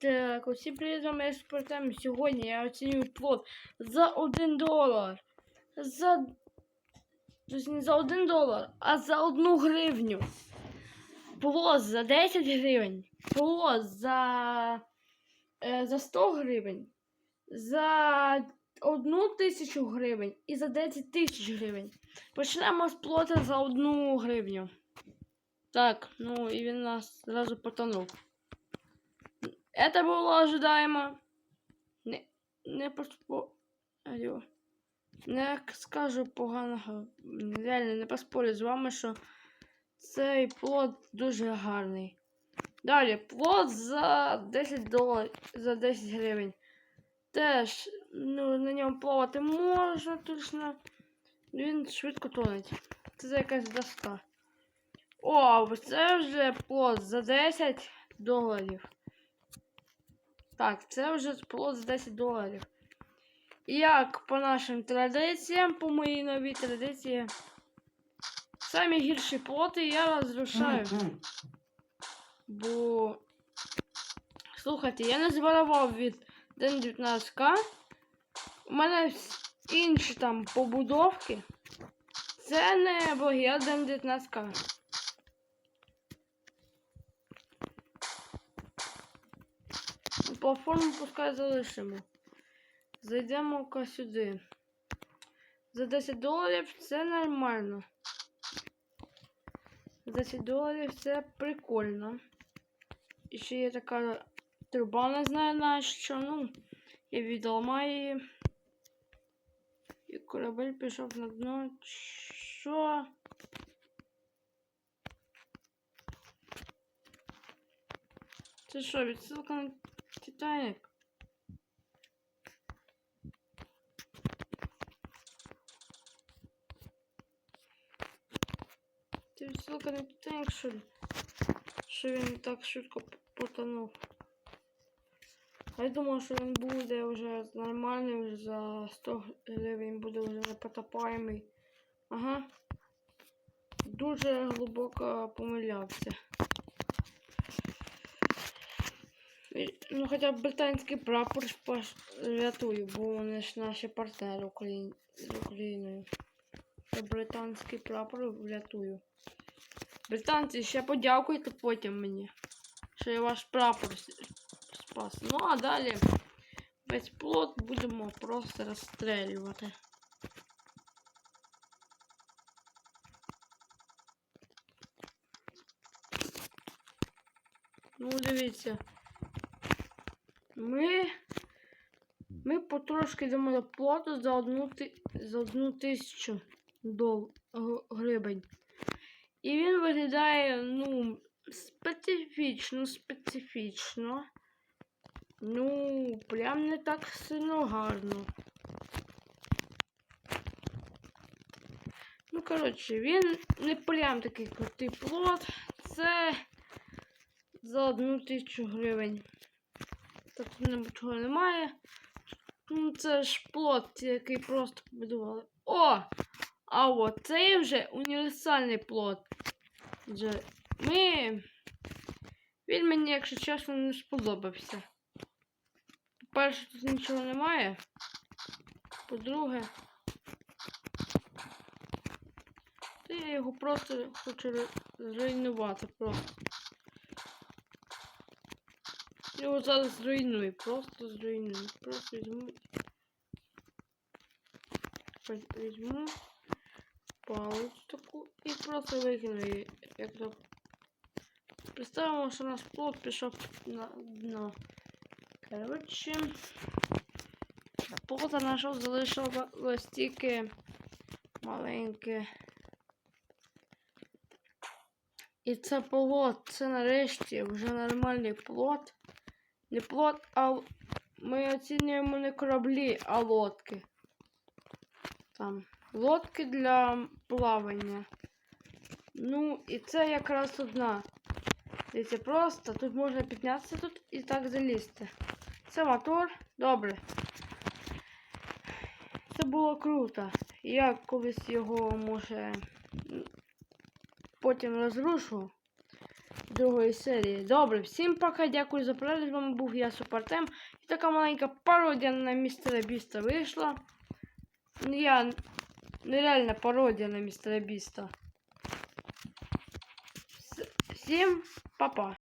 Так, усі привіт, з вами експертами. Сьогодні я оцінюю плод за 1 долар. За. Тобто не за 1 долар, а за 1 гривню. Плод за 10 гривень. Плод за. Е, за 100 гривень. За 1 тисячу гривень і за 10 тисяч гривень. Почнемо з плота за 1 гривню. Так, ну і він у нас зразу потонув. Это было ожидаемо. Не, не поспо... Не скажу поганого. Реально не поспорю з вами, що цей плод дуже гарний. Далі, плод за 10 доларів, за 10 гривень. Теж, ну, на ньому плавати можна точно. Він швидко тонеть. Це якась доска. О, це вже плод за 10 доларів. Так, це вже плод за 10 доларів. Як по нашим традиціям, по моїй новій традиції, самі гірші плоти я розрушаю. Бо. Слухайте, я не збарував від 1.19к. У мене інші там побудовки. Це не благія 1.19к. Платформу пускай залишимо. Зайдемо-ка сюди. За 10 доларів це нормально. За 10 доларів це прикольно. І ще є така труба, не знаю на що. Ну, я відламаю її. І корабель пішов на дно. Що? Це що, відсилка на Титаник? Це відсилка на Титаник, що ли? Що він так швидко потонув. А я думав, що він буде вже нормальний, вже за 100 гривень буде вже непотопаємий. Ага. Дуже глибоко помилявся. І- Ну, хоча б британський прапор рятую, бо вони ж наші партнери Україн... з Україною. Британський прапор врятую. Британці, ще подякуйте потім мені, що я ваш прапор спас. Ну а далі весь плод будемо просто розстрілювати. Ну, дивіться. Ми. Ми потрошки йдемо до плоту за одну, ти... за одну тисячу дол... гривень. І він виглядає, ну, специфічно, специфічно. Ну, прям не так сильно гарно. Ну, коротше, він не прям такий крутий плод. Це за одну тисячу гривень. Тут нічого немає. Ну, це ж плод, який просто побудували. О! А от це вже універсальний плод. Вже ми. Він мені, якщо чесно, не сподобався. По-перше, тут нічого немає. По-друге, я його просто хочу зруйнувати просто. Його зараз зруйную, просто зруйную. Просто Візьму палицю таку і просто викину її. Як то. Представимо, що наш плод пішов на дно. Коротше. Плота нашого залишилось тільки маленьке. І це плод, це нарешті вже нормальний плод. Не плод, а ми оцінюємо не кораблі, а лодки. Там лодки для плавання. Ну, і це якраз одна. Дивіться, просто тут можна піднятися тут і так залізти. Це мотор. Добре. Це було круто. Я колись його може потім розрушу. Другої серії. Добре, всім пока, дякую за перегляд. З вами був я Супертем. І така маленька пародія на містера Біста вийшла. Ну, Я нереальна пародія на містера Біста. Всім па-па.